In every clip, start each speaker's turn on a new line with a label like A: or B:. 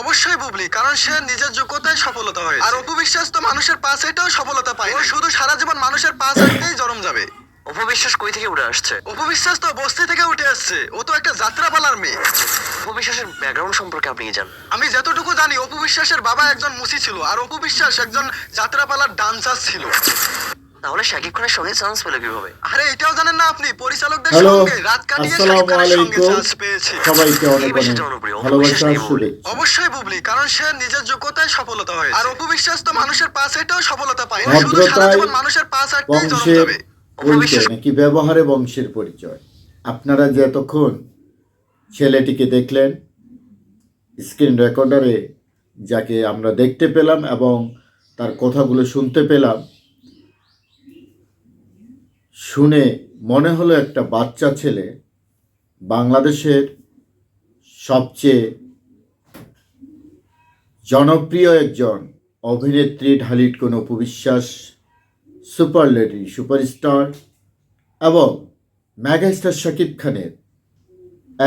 A: অবশ্যই বুবলি কারণ সে নিজের যোগ্যতায় সফলতা হয় আর অপবিশ্বাস তো মানুষের পাশ এটাও সফলতা পায় ও শুধু সারা জীবন মানুষের পাশ হাঁটতেই জরম যাবে।
B: অপবিশ্বাস কই থেকে উঠে আসছে?
A: অপবিশ্বাস তো বস্তি থেকে উঠে আসছে। ও তো একটা যাত্রাপালার মেয়ে।
B: অপবিশ্বাসের ব্যাকগ্রাউন্ড সম্পর্কে আপনি কি জানেন?
A: আমি যতটুকু জানি অপবিশ্বাসের বাবা একজন মুসি ছিল আর অপবিশ্বাস একজন যাত্রাপালার ডান্সার ছিল।
B: তাহলে শাকিব খানের সঙ্গে চান্স পেলে কীভাবে?
A: আরে এটাও জানেন না আপনি পরিচালকদের সঙ্গে রাত কাটিয়ে শাকিব খানের সঙ্গে চান্স পেয়েছে।
C: সবাইকে অনেক অনেক
A: অবশ্যই বুবলি কারণ সে নিজের যোগ্যতায় সফলতা হয়েছে। আর অপবিশ্বাস তো মানুষের পাশ এটাও সফলতা পায়। ও শুধু সারা জীবন মানুষের পাশ
C: পরিচয় নাকি ব্যবহারে বংশের পরিচয়? আপনারা যে এতক্ষণ ছেলেটিকে দেখলেন স্ক্রিন রেকর্ডারে যাকে আমরা দেখতে পেলাম এবং তার কথাগুলো শুনতে পেলাম শুনে মনে হলো একটা বাচ্চা ছেলে বাংলাদেশের সবচেয়ে জনপ্রিয় একজন অভিনেত্রী ঢালিট কোনো উপবিশ্বাস, সুপার লেডি, সুপারস্টার এবং ম্যাগাস্টার শাকিব খানের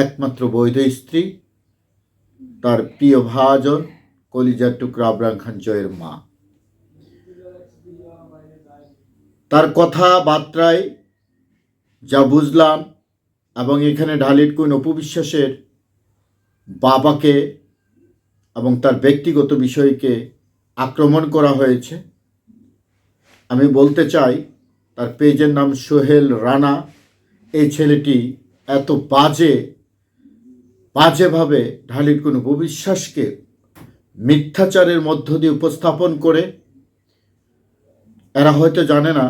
C: একমাত্র বৈধ স্ত্রী, তার প্রিয় ভাজন কলিজার টুকরা আবরাম খান জয়ের মা। তার কথাবার্তায় যা বুঝলাম এবং এখানে ঢালিট কোন উপবিশ্বাসের বাবাকে এবং তার ব্যক্তিগত বিষয়কে আক্রমণ করা হয়েছে। আমি বলতে চাই, তার পেজের নাম সোহেল রানা। এই ছেলেটি এত বাজে, বাজেভাবে ঢালির কোনো ভবিশ্বাসকে মিথ্যাচারের মধ্য দিয়ে উপস্থাপন করে এরা হয়তো জানে না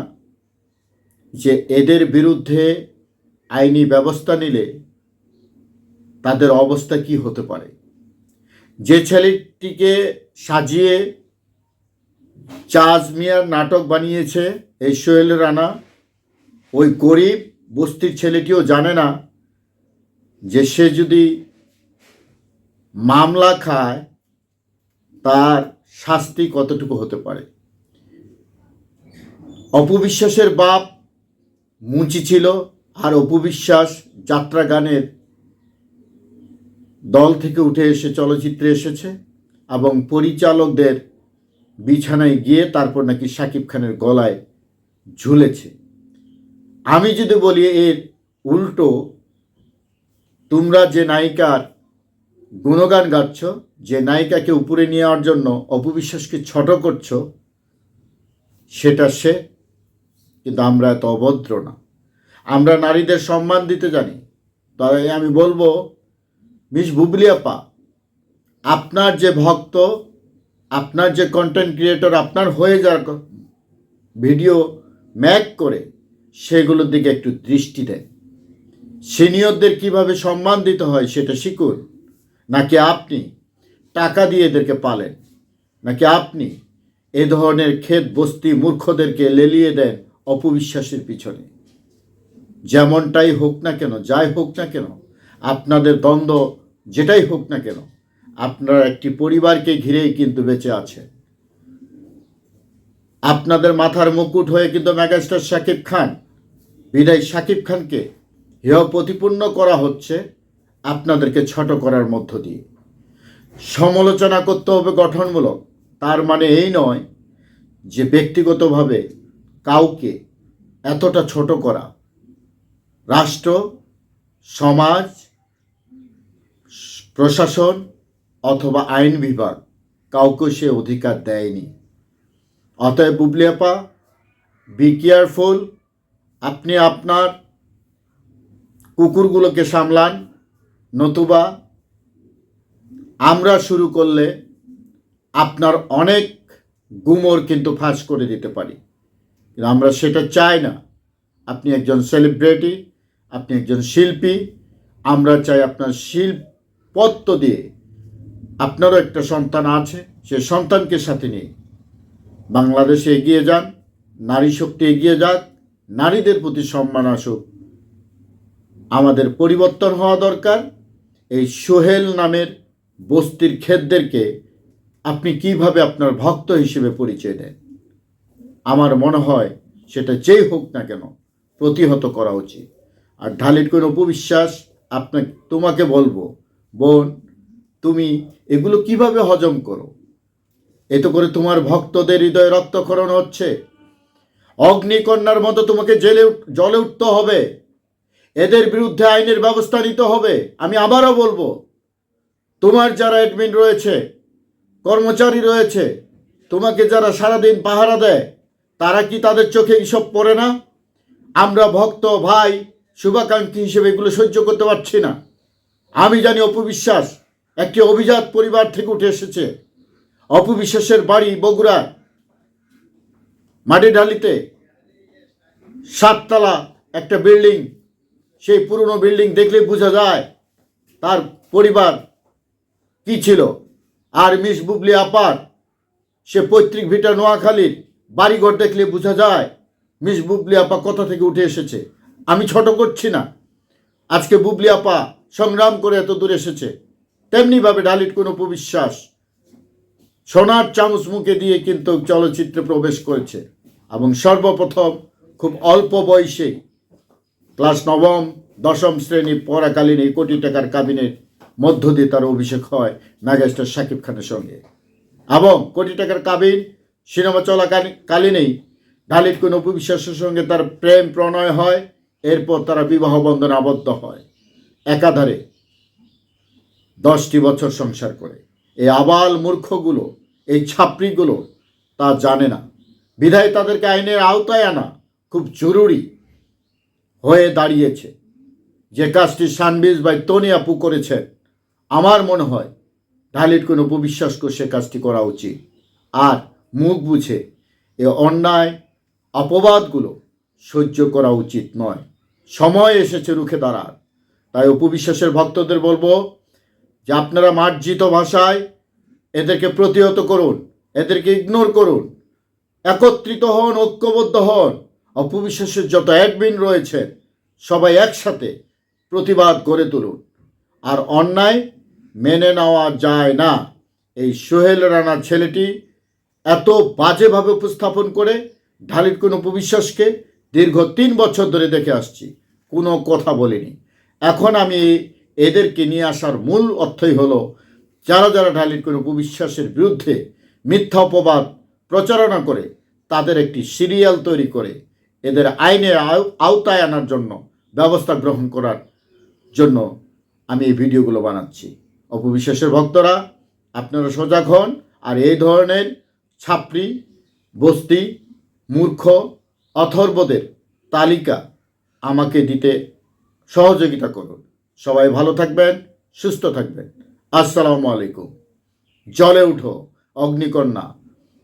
C: যে এদের বিরুদ্ধে আইনি ব্যবস্থা নিলে তাদের অবস্থা কি হতে পারে। যে ছেলেটিকে সাজিয়ে চাজ মিয়ার নাটক বানিয়েছে এই সোহেল রানা, ওই গরিব বস্তির ছেলেটিও জানে না যে সে যদি মামলা খায়, তার শাস্তি কতটুকু হতে পারে। অপবিশ্বাসের বাপ মুচি ছিল আর অপবিশ্বাস যাত্রা গানের দল থেকে উঠে এসে চলচ্চিত্রে এসেছে এবং পরিচালকদের বিছানায় গিয়ে তারপর নাকি শাকিব খানের গলায় ঝুলেছে। আমি যদি বলি এর উল্টো, তোমরা যে নায়িকার গুণগান গাচ্ছ, যে নায়িকাকে উপরে নিয়ে যাওয়ার জন্য অপবিশ্বাসকে ছোট করছ, সেটা সে কিন্তু আমরা এত অভদ্র না। আমরা নারীদের সম্মান দিতে জানি। তাই আমি বলব, মিস বুবলিয়াপা আপনার যে ভক্ত, আপনার যে কন্টেন্ট ক্রিয়েটর আপনার হয়ে যাওয়ার ভিডিও ম্যাক করে সেগুলোর দিকে একটু দৃষ্টি দেন। সিনিয়রদের কীভাবে সম্মান দিতে হয় সেটা শিখুন। নাকি আপনি টাকা দিয়ে এদেরকে পালেন? নাকি আপনি এ ধরনের ক্ষেত বস্তি মূর্খদেরকে লেলিয়ে দেন অপবিশ্বাসের পিছনে। যেমনটাই হোক না কেন, যাই হোক না কেন, আপনাদের দ্বন্দ্ব যেটাই হোক না কেন, আপনারা একটি পরিবারকে ঘিরেই কিন্তু বেঁচে আছে আপনাদের মাথার মুকুট হয়ে কিন্তু মেগাস্টার শাকিব খান বিদায় শাকিব খানকে হেয় প্রতিপূর্ণ করা হচ্ছে আপনাদেরকে ছোট করার মধ্য দিয়ে। সমালোচনা করতে হবে গঠনমূলক, তার মানে এই নয় যে ব্যক্তিগতভাবে কাউকে এতটা ছোট করা। রাষ্ট্র, সমাজ, প্রশাসন অথবা আইন বিভাগ কাউকে সে অধিকার দেয়নি। অতএব বুবলিয়াপা বি কেয়ারফুল আপনি আপনার কুকুরগুলোকে সামলান, নতুবা আমরা শুরু করলে আপনার অনেক গুমর কিন্তু ফাঁস করে দিতে পারি। কিন্তু আমরা সেটা চাই না। আপনি একজন সেলিব্রিটি আপনি একজন শিল্পী, আমরা চাই আপনার শিল্পত্ব দিয়ে আপনারও একটা সন্তান আছে, সে সন্তানকে সাথে নিয়ে বাংলাদেশে এগিয়ে যান, নারী শক্তি এগিয়ে যাক, নারীদের প্রতি সম্মান আসুক। আমাদের পরিবর্তন হওয়া দরকার। এই সোহেল নামের বস্তির ক্ষেতদেরকে আপনি কীভাবে আপনার ভক্ত হিসেবে পরিচয় দেন? আমার মনে হয় সেটা যেই হোক না কেন প্রতিহত করা উচিত। আর ঢালির কোনো উপবিশ্বাস আপনাকে তোমাকে বলব, বোন, তুমি এগুলো কীভাবে হজম করো? এতে করে তোমার ভক্তদের হৃদয়ে রক্তক্ষরণ হচ্ছে। অগ্নিকন্যার মতো তোমাকে জেলে জলে উঠতে হবে। এদের বিরুদ্ধে আইনের ব্যবস্থা নিতে হবে। আমি আবারও বলব, তোমার যারা অ্যাডমিন রয়েছে, কর্মচারী রয়েছে, তোমাকে যারা সারাদিন পাহারা দেয় তারা কি তাদের চোখে এসব পড়ে না? আমরা ভক্ত ভাই, শুভাকাঙ্ক্ষী হিসেবে এগুলো সহ্য করতে পারছি না। আমি জানি অপবিশ্বাস একটি অভিজাত পরিবার থেকে উঠে এসেছে। অপবিশ্বাসের বাড়ি বগুড়া মাটিঢালিতে সাততলা একটা বিল্ডিং, সেই পুরনো বিল্ডিং দেখলে বোঝা যায় তার পরিবার কি ছিল। আর মিস বুবলি আপার, সে পৈতৃক ভিটা নোয়াখালীর। বাড়িঘর দেখলে বোঝা যায়, মিস বুবলি আপা কোথা থেকে উঠে এসেছে? আমি ছোট করছি না। আজকে বুবলি আপা সংগ্রাম করে এত দূর এসেছে। তেমনিভাবে ডালিট কোনো উপবিশ্বাস সোনার চামচ মুখে দিয়ে কিন্তু চলচ্চিত্রে প্রবেশ করেছে এবং সর্বপ্রথম খুব অল্প বয়সে ক্লাস নবম, দশম শ্রেণি পড়াকালীন এই কোটি টাকার কাবিনের মধ্য দিয়ে তার অভিষেক হয় মেগাস্টার শাকিব খানের সঙ্গে। এবং কোটি টাকার কাবিন সিনেমা চলাকালীনেই ডালিত কোনো উপবিশ্বাসের সঙ্গে তার প্রেম প্রণয় হয়, এরপর তারা বিবাহ বন্ধনে আবদ্ধ হয়। একাধারে দশটি বছর সংসার করে। এই আবাল মূর্খগুলো, এই ছাপড়িগুলো তা জানে না। বিধায় তাদেরকে আইনের আওতায় আনা খুব জরুরি হয়ে দাঁড়িয়েছে। যে কাজটি সানবিজ বাই তনি আপু করেছেন, আমার মনে হয় ঢালির কোনো উপবিশ্বাস করে সে কাজটি করা উচিত। আর মুখ বুঝে এ অন্যায়, অপবাদগুলো সহ্য করা উচিত নয়। সময় এসেছে রুখে দাঁড়ার। তাই উপবিশ্বাসের ভক্তদের বলব যে আপনারা মার্জিত ভাষায় এদেরকে প্রতিহত করুন, এদেরকে ইগনোর করুন, একত্রিত হন, ঐক্যবদ্ধ হন। অপবিশ্বাসের যত অ্যাডমিন রয়েছে, সবাই একসাথে প্রতিবাদ গড়ে তুলুন। আর অন্যায় মেনে নেওয়া যায় না। এই সোহেল রানার ছেলেটি এত বাজেভাবে উপস্থাপন করে ঢালির কোনো উপবিশ্বাসকে দীর্ঘ তিন বছর ধরে দেখে আসছি, কোনো কথা বলিনি। এখন আমি এদেরকে নিয়ে আসার মূল অর্থই হলো, যারা যারা ঢালির কোনো উপবিশ্বাসের বিরুদ্ধে মিথ্যা অপবাদ প্রচারণা করে, তাদের একটি সিরিয়াল তৈরি করে এদের আইনের আও- আওতায় আনার জন্য ব্যবস্থা গ্রহণ করার জন্য আমি এই ভিডিওগুলো বানাচ্ছি। অপবিশ্বাসের ভক্তরা, আপনারা সজাগ হন, আর এই ধরনের ছাপড়ি, বস্তি, মূর্খ, অথর্বদের তালিকা আমাকে দিতে সহযোগিতা করুন। সবাই ভালো থাকবেন, সুস্থ থাকবেন। আসসালামু আলাইকুম। জলে উঠো, অগ্নিকন্যা।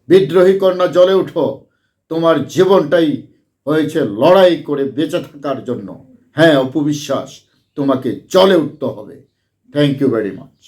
C: বিদ্রোহী কন্যা, জলে উঠো। তোমার জীবনটাই হয়েছে লড়াই করে বেঁচে থাকার জন্য। হ্যাঁ অপবিশ্বাস, তোমাকে জলে উঠতে হবে। Thank you very much